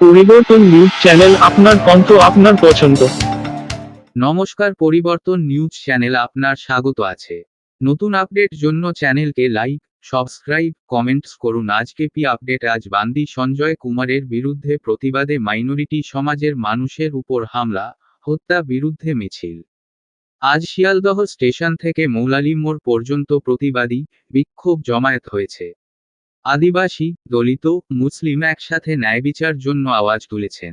পরিবর্তন news channel আপনার কণ্ঠ, আপনার পছন্দ। নমস্কার, পরিবর্তন নিউজ চ্যানেল আপনার স্বাগত আছে। নতুন আপডেট জন্য চ্যানেলকে লাইক, সাবস্ক্রাইব, কমেন্টস করুন। আজকে পি আপডেট? আজ বান্দি সঞ্জয় কুমারের বিরুদ্ধে প্রতিবাদে মাইনরিটি সমাজের মানুষের উপর হামলা, হত্যা বিরুদ্ধে মিছিল। আজ শিয়ালদহ স্টেশন থেকে মৌলালি মোড় পর্যন্ত প্রতিবাদী বিক্ষোভ জমায়েত হয়েছে। আদিবাসী, দলিত, মুসলিম একসাথে ন্যায়বিচার জন্য আওয়াজ তুলেছেন।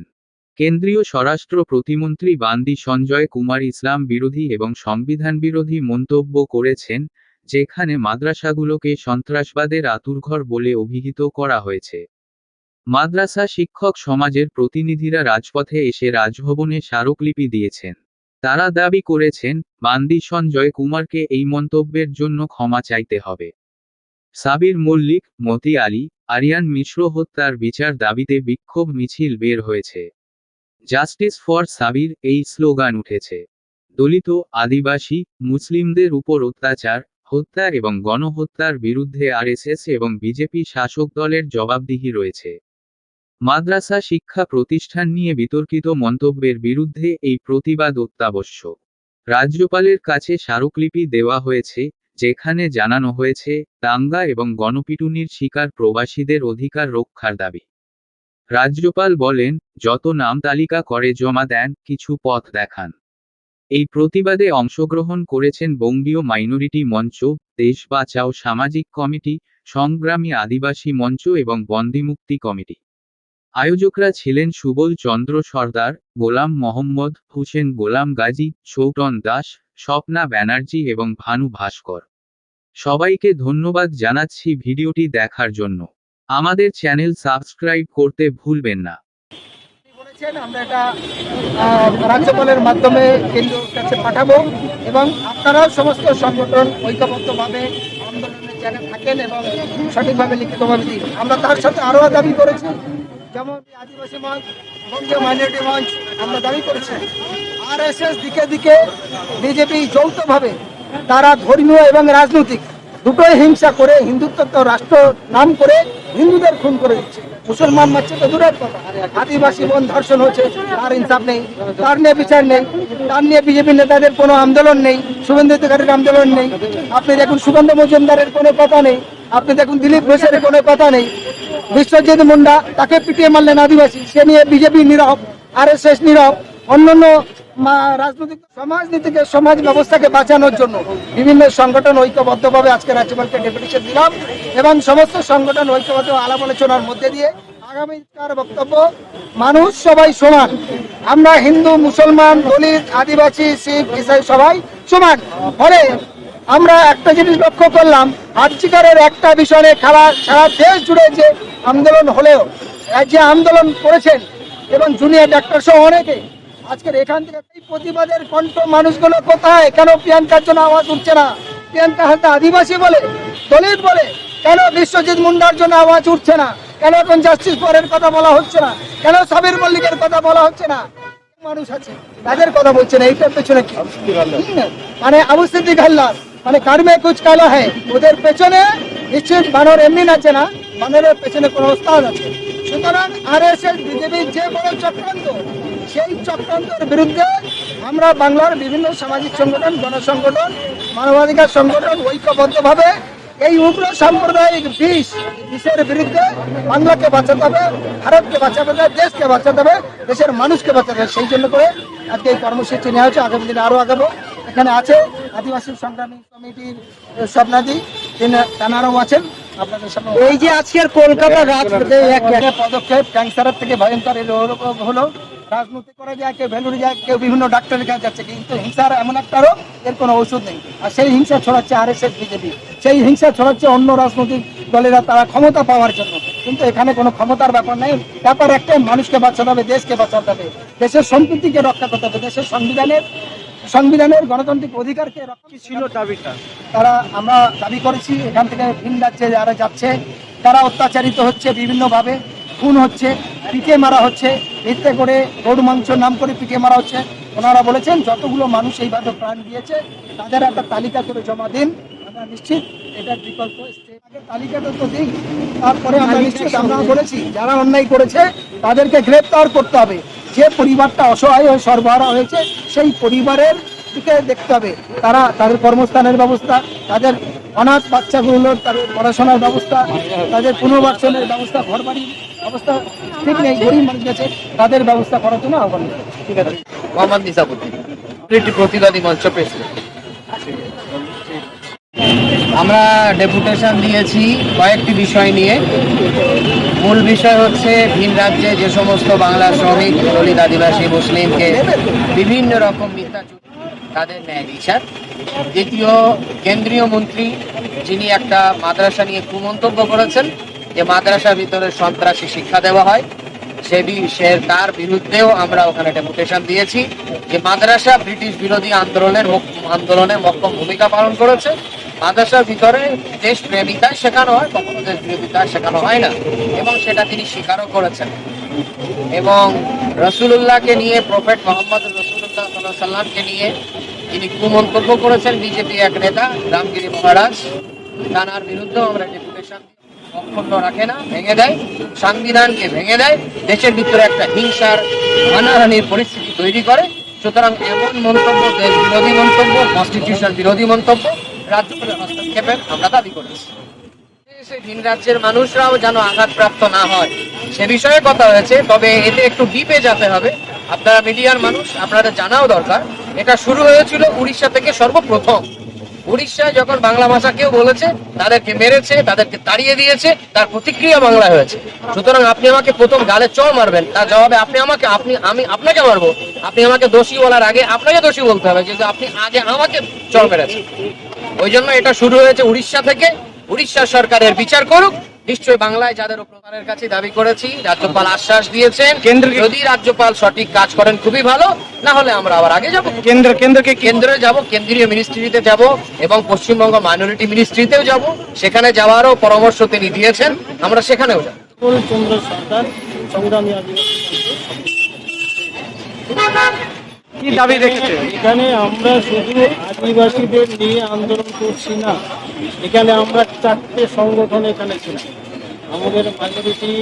কেন্দ্রীয় স্বরাষ্ট্র প্রতিমন্ত্রী বান্দি সঞ্জয় কুমার ইসলাম বিরোধী এবং সংবিধান বিরোধী মন্তব্য করেছেন, যেখানে মাদ্রাসাগুলোকে সন্ত্রাসবাদের আতুরঘর বলে অভিহিত করা হয়েছে। মাদ্রাসা শিক্ষক সমাজের প্রতিনিধিরা রাজপথে এসে রাজভবনে স্মারকলিপি দিয়েছেন। তারা দাবি করেছেন, বান্দি সঞ্জয় কুমারকে এই মন্তব্যের জন্য ক্ষমা চাইতে হবে। সাবির মল্লিক, মতি আলী, আরিয়ান মিশ্র হত্যার বিচার দাবিতে বিক্ষোভ মিছিল বের হয়েছে। জাস্টিস ফর সাবির এই স্লোগান উঠেছে। দলিত, আদিবাসী, মুসলিমদের উপর অত্যাচার, হত্যা এবং গণহত্যার বিরুদ্ধে আরএসএস এবং বিজেপি শাসক দলের জবাবদিহি রয়েছে। মাদ্রাসা শিক্ষা প্রতিষ্ঠান নিয়ে বিতর্কিত মন্তব্যের বিরুদ্ধে এই প্রতিবাদ অত্যাবশ্যক। রাজ্যপালের কাছে স্মারকলিপি দেওয়া হয়েছে যেখানে জানানো হয়েছে, দাঙ্গা এবং গণপিটুনির শিকার প্রবাসীদের অধিকার রক্ষার দাবি। রাজ্যপাল বলেন, যত নাম তালিকা করে জমা দেন, কিছু পথ দেখান। এই প্রতিবাদে অংশগ্রহণ করেছেন বঙ্গীয় মাইনরিটি মঞ্চ, দেশ বাঁচাও সামাজিক কমিটি, সংগ্রামী আদিবাসী মঞ্চ এবং বন্দিমুক্তি কমিটি। আয়োজকরা ছিলেন সুবল চন্দ্র সর্দার, গোলাম মোহাম্মদ, হুসেন গোলাম গাজী সৌটন দাস স্বপ্না ব্যানার্জি এবং ভানু ভাস্কর। সবাইকে ধন্যবাদ জানাচ্ছি ভিডিওটি দেখার জন্য। আমাদের চ্যানেল সাবস্ক্রাইব করতে ভুলবেন না। রাজ্যপালের মাধ্যমে কেন্দ্রের কাছে পাঠাবো এবং আপনারাও সমস্ত সংগঠন ঐক্যবদ্ধভাবে আন্দোলনের জায়গায় থাকেন এবং সঠিকভাবে লিখিতভাবে দিন। আমরা তার সাথে আরও দাবি করেছি। যেমন আদিবাসী মঞ্চ, বঙ্গীয় মাইনরিটি মঞ্চ আমরা দাবি করেছি আর এস এস দিকে দিকে বিজেপি যৌথভাবে তারা ধর্মীয় এবং রাজনৈতিক দুটোই হিংসা করে, হিন্দুত্ব রাষ্ট্র নাম করে হিন্দুদের খুন করে দিচ্ছে। মুসলমান মারছে তো দূরের কথা। আদিবাসী বন ধর্ষণ হচ্ছে, তার ইনসাফ নেই, তার নিয়ে বিচার নেই, তার নিয়ে বিজেপি নেতাদের কোনো আন্দোলন নেই, শুভেন্দু অধিকারীর আন্দোলন নেই। আপনি দেখুন সুগন্ধ মজুমদারের কোনো কথা নেই, আপনি দেখুন দিলীপ ঘোষের কোনো কথা নেই। বিশ্বজিৎ মুন্ডা তাকে পিটিয়ে মারলেন আদিবাসী, সে নিয়ে বিজেপি নীরব, আর এস এস নীরব, অন্যান্য রাজনৈতিক সমাজনীতিকে সমাজ ব্যবস্থাকে বাঁচানোর জন্য বিভিন্ন সংগঠন ঐক্যবদ্ধভাবে আজকে রাজ্যপালকে ডেপুটেশন দিলাম এবং সমস্ত সংগঠন ঐক্যবদ্ধ আলাপ আলোচনার মধ্যে দিয়ে আগামীকার বক্তব্য, মানুষ সবাই সমান। আমরা হিন্দু, মুসলমান, দলিত, আদিবাসী, শিখ, ইসাই সবাই সমান। ফলে আমরা একটা জিনিস লক্ষ্য করলাম আর্জিকারের একটা বিষয়ে খেলা, সারা দেশ জুড়ে যে আন্দোলন হলেও, যে আন্দোলন করেছেন এবং জুনিয়র ডাক্তার সহ অনেকে আজকের এখান থেকে এই প্রতিবাদের কণ্ঠ মানুষগুলো কোথায়? কেন প্রিয়াঙ্কার জন্য আওয়াজ উঠছে না? প্রিয়াঙ্কা হাতে আদিবাসী বলে দলিত বলে কেন বিশ্বজিৎ মুন্ডার জন্য আওয়াজ উঠছে না? কেন এখন জাস্টিস ফরের কথা বলা হচ্ছে না? কেন সাবির মল্লিকের কথা বলা হচ্ছে না? মানুষ আছে? তাদের কথা বলছে না এইটার পেছনে কি? মানে আবু সিদ্দিক হাল্লার মানে কারমে কুচ কালো হয় ওদের পেছনে নিশ্চিত বানর এমনি নাচে না? বানরের পেছনে কোনো ওস্তাদ আছে? সুতরাং আর এস এস বিজেপির যে বড় চক্রান্ত সেই চক্রান্তের বিরুদ্ধে আমরা বাংলার বিভিন্ন সামাজিক সংগঠন গণসংগঠন মানবাধিকার সংগঠন ঐক্যবদ্ধভাবে এই উগ্র সাম্প্রদায়িক বিষ, বিষের বিরুদ্ধে বাংলাকে বাঁচাতে হবে, ভারতকে বাঁচাতে হবে, দেশকে বাঁচাতে হবে, দেশের মানুষকে বাঁচাতে হবে। সেই জন্য করে আজকে এই কর্মসূচি নেওয়া হচ্ছে আগামী দিনে আরও আগাবো। এখানে আছে আদিবাসী সংগ্রামী কমিটির স্বপ্নাদি, তিনি তানারাও আছেন। এই যে আজকের রাজপথে পদক্ষেপ ক্যান্সারের থেকে ভয়ঙ্কর হলো রাজনীতি করা যায় কেউ ভ্যালুরি যায় কেউ বিভিন্ন ডাক্তারের কাছে যাচ্ছে কিন্তু হিংসার এমন একটা রোগ এর কোনো ওষুধ নেই। আর সেই হিংসা ছড়াচ্ছে আর এস এস বিজেপি সেই হিংসা ছড়াচ্ছে অন্য রাজনৈতিক দলেরা তারা ক্ষমতা পাওয়ার জন্য। কিন্তু এখানে কোনো ক্ষমতার ব্যাপার নেই। ব্যাপার একটাই মানুষকে বাঁচাতে হবে দেশকে বাঁচাতে হবে। দেশের সম্প্রীতিকে রক্ষা করতে হবে। দেশের সংবিধানের সংবিধানের গণতান্ত্রিক অধিকারকে রক্ষা ছিল দাবিটা? তারা আমরা দাবি করেছি এখান থেকে ভিন রাজ্যে যারা যাচ্ছে তারা অত্যাচারিত হচ্ছে বিভিন্নভাবে খুন হচ্ছে পিঠে মারা হচ্ছে ভিত্তে করে গরু মাংস নাম করে পিঠে মারা হচ্ছে। ওনারা বলেছেন যতগুলো মানুষ এইভাবে প্রাণ দিয়েছে তাদের একটা তালিকা করে জমা দিন আমরা নিশ্চিত এটার বিকল্প তালিকাটা তো দিই তারপরে আমরা নিশ্চিত আমরা বলেছি যারা অন্যায় করেছে তাদেরকে গ্রেপ্তার করতে হবে। যে পরিবারটা অসহায় হয়ে সরবরাহ হয়েছে সেই পরিবারের দিকে দেখতে হবে। তারা তাদের কর্মস্থানের ব্যবস্থা তাদের অনাথ বাচ্চাগুলোর তাদের পড়াশোনার ব্যবস্থা তাদের পুনর্বাসনের ব্যবস্থা ঘর বাড়ির অবস্থা ঠিক নেই গরিব মানুষ গেছে তাদের ব্যবস্থা করার জন্য আহ্বান। ঠিক আছে। মোহাম্মদ একটি প্রতিবাদী মঞ্চ প্রেসিডেন্ট। আমরা ডেপুটেশন দিয়েছি কয়েকটি বিষয় নিয়ে। মূল বিষয় হচ্ছে, ভিন রাজ্যে যে সমস্ত বাংলা শ্রমিক, দলিত, আদিবাসী, মুসলিমকে বিভিন্ন রকম মিথ্যা তাদের ন্যায় বিচার। দ্বিতীয়, কেন্দ্রীয় মন্ত্রী যিনি একটা মাদ্রাসা নিয়ে কুমন্তব্য করেছেন যে মাদ্রাসার ভিতরে সন্ত্রাসী শিক্ষা দেওয়া হয়, সে সে তার বিরুদ্ধেও আমরা ওখানে ডেপুটেশন দিয়েছি যে মাদ্রাসা ব্রিটিশ বিরোধী আন্দোলনের আন্দোলনে মক্কম ভূমিকা পালন করেছে। মাদ্রাসার ভিতরে দেশ প্রেমিতা শেখানো হয়, কখনো দেশ বিরোধিতা শেখানো হয় না। এবং সেটা তিনি স্বীকারও করেছেন। এবং রসুল্লাহকে নিয়ে, প্রফেট মোহাম্মদ রসুল্লাহ সাল্লামকে নিয়ে তিনি কুমন্তব্য করেছেন। বিজেপি এক নেতা, রামগিরি মহারাজ, তানার বিরুদ্ধেও আমরা ডেপুটেশন অক্ষুণ্ণ রাখে না, ভেঙে দেয়। সংবিধানকে ভেঙে দেয়। দেশের ভিতরে একটা হিংসার, হানাহানির পরিস্থিতি তৈরি করে। সুতরাং এমন মন্তব্য দেশ বিরোধী মন্তব্য কনস্টিটিউশন বিরোধী মন্তব্য রাজ্যপালের হস্তক্ষেপের আমরা দাবি করেছি। ভিন রাজ্যের মানুষরাও যেন আঘাতপ্রাপ্ত না হয়, সে বিষয়ে কথা হয়েছে, তবে এতে একটু ডিপে যেতে হবে। আপনারা মিডিয়ার মানুষ, আপনাদের জানাও দরকার। এটা শুরু হয়েছিল উড়িষ্যা থেকে সর্বপ্রথম। উড়িষ্যায় যখন বাংলা ভাষা কেউ বলেছে, তাদেরকে মেরেছে, তাদেরকে তাড়িয়ে দিয়েছে, তার প্রতিক্রিয়া বাংলায় হয়েছে। সুতরাং আপনি আমাকে প্রথম গালে চড় মারবেন, তার জবাবে আপনি আমাকে, আপনি, আমি আপনাকে মারবো। আপনি আমাকে দোষী বলার আগে আপনাকে দোষী বলতে হবে, যেহেতু আপনি আগে আমাকে চড় মেরেছেন। ওই জন্য এটা শুরু হয়েছে উড়িষ্যা থেকে। উড়িষ্যা সরকারের বিচার করুক। নিশ্চয়ই বাংলায় যাদের উপকারের কাছে দাবি করেছি রাজ্যপাল আশ্বাস দিয়েছেন। কেন্দ্র যদি রাজ্যপাল সঠিক কাজ করেন খুবই ভালো। না হলে আমরা আবার আগে যাব। কেন্দ্র কেন্দ্রকে কেন্দ্রে যাব কেন্দ্রীয় মিনিস্ট্রিতে যাব এবং পশ্চিমবঙ্গ মাইনরিটি মিনিস্ট্রিতেও যাব। সেখানে যাওয়ারও পরামর্শ তিনি দিয়েছেন। আমরা সেখানেও যাব। চন্দ্র সরকার সংগ্রামী কি দাবি রেখেছে? এখানে আমরা শুধু আদিবাসীদের নিয়ে আন্দোলন করছি না। এখানে আমরা চারটে সংগঠন এখানে ছিলাম। আমাদের মাইনরিটি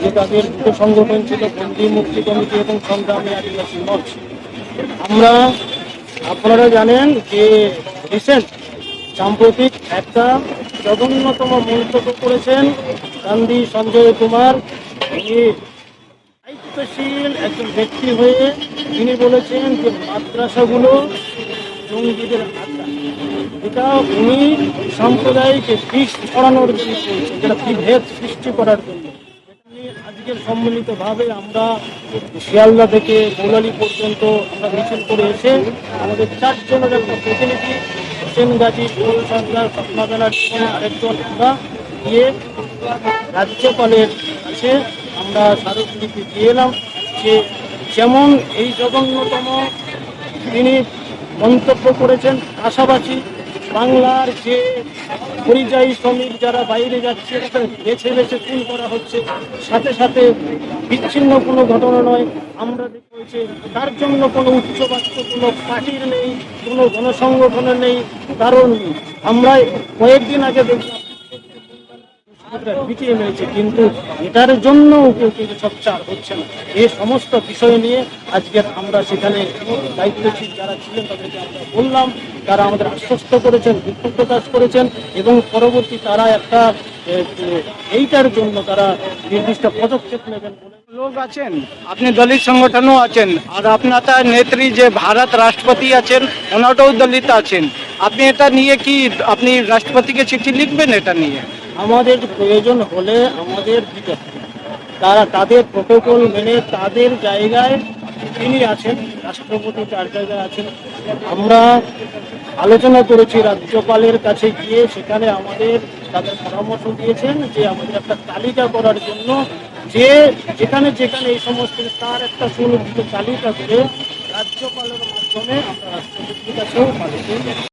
যে তাদের দুটো সংগঠন ছিল, বন্দি মুক্তি কমিটি এবং সংগ্রামী আদিবাসী মঞ্চ আমরা, আপনারা জানেন যে রিসেন্ট সাম্প্রতিক একটা জঘন্যতম মন্তব্য করেছেন গান্ধী সঞ্জয় কুমার। দায়িত্বশীল একজন ব্যক্তি হয়ে তিনি বলেছেন যে মাদ্রাসাগুলো জঙ্গিদের এটা উনি সাম্প্রদায়িক বিষ ছড়ানোর জন্য যেটা বিভেদ সৃষ্টি করার জন্য। এটা নিয়ে আজকের সম্মিলিতভাবে আমরা শিয়ালদা থেকে মৌলালি পর্যন্ত আমরা মিছিল করে এসে আমাদের চারজনের একটা প্রতিনিধি, হোসেন গাজী, গোল স্বপ্না ব্যানার্জি আরেকজন আমরা গিয়ে রাজ্যপালের কাছে আমরা স্মারকলিপি দিয়ে এলাম যে যেমন এই জঘন্যতম তিনি মন্তব্য করেছেন। পাশাপাশি বাংলার যে পরিযায়ী শ্রমিক যারা বাইরে যাচ্ছে বেছে বেছে খুন করা হচ্ছে, সাথে সাথে বিচ্ছিন্ন কোনো ঘটনা নয়। আমরা দেখছি তার জন্য কোনো উচ্চবাচ্য কোনো পার্টির নেই, কোনো গণসংগঠনের নেই। কারণ আমরা কয়েকদিন আগে দেখলাম পিটিয়ে মেরেছে কিন্তু এটার জন্য কেউ কিন্তু সোচ্চার হচ্ছে না। এই সমস্ত বিষয় নিয়ে আজকের আমরা সেখানে দায়িত্বশীল যারা ছিলেন তাদেরকে আমরা বললাম তারা আমাদের আশ্বস্ত করেছেন দুঃখ প্রকাশ করেছেন এবং পরবর্তী তারা একটা এ, এ, এইটার জন্য তারা নির্দিষ্ট পদক্ষেপ নেবেন লোক আছেন আপনি দলিত সংগঠনও আছেন আর আপনার তার নেত্রী যে ভারত রাষ্ট্রপতি আছেন ওনাটাও দলিত আছেন। আপনি এটা নিয়ে কি আপনি রাষ্ট্রপতিকে চিঠি লিখবেন এটা নিয়ে? আমাদের প্রয়োজন হলে আমাদের দিতে। তারা তাদের প্রোটোকল মেনে তাদের জায়গায় তিনি আছেন, রাষ্ট্রপতি তার জায়গায় আছেন আমরা আলোচনা করেছি, রাজ্যপালের কাছে গিয়ে সেখানে আমাদের তাদের পরামর্শ দিয়েছেন যে আমাদের একটা তালিকা করার জন্য যে যেখানে যেখানে এই সমস্ত তার একটা সুনির্দিষ্ট তালিকা করে রাজ্যপালের মাধ্যমে আমরা রাষ্ট্রপতির কাছেও পাঠাতে